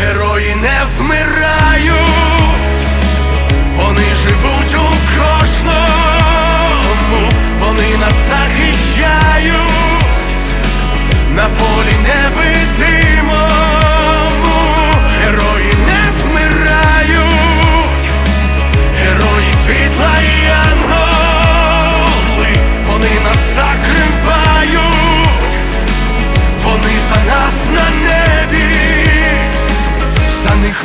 Герої не вмирають,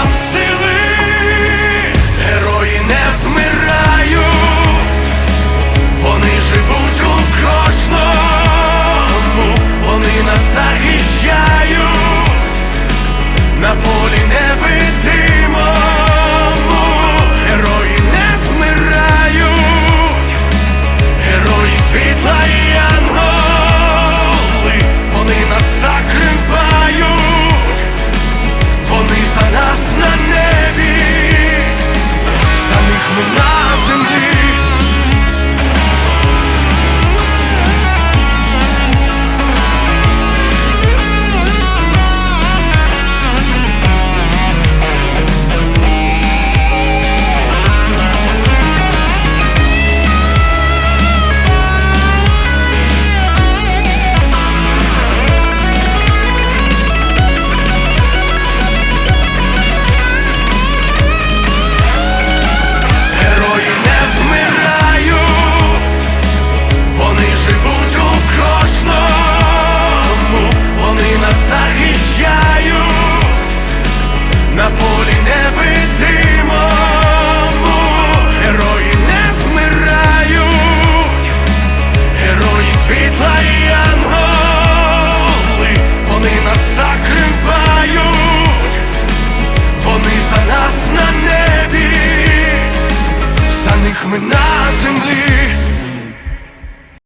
нам сили, герої не вмирають, вони живуть у кожному, вони нас захищають, на полі невидимому, герої не вмирають, герої світла і анголи, вони нас закривають.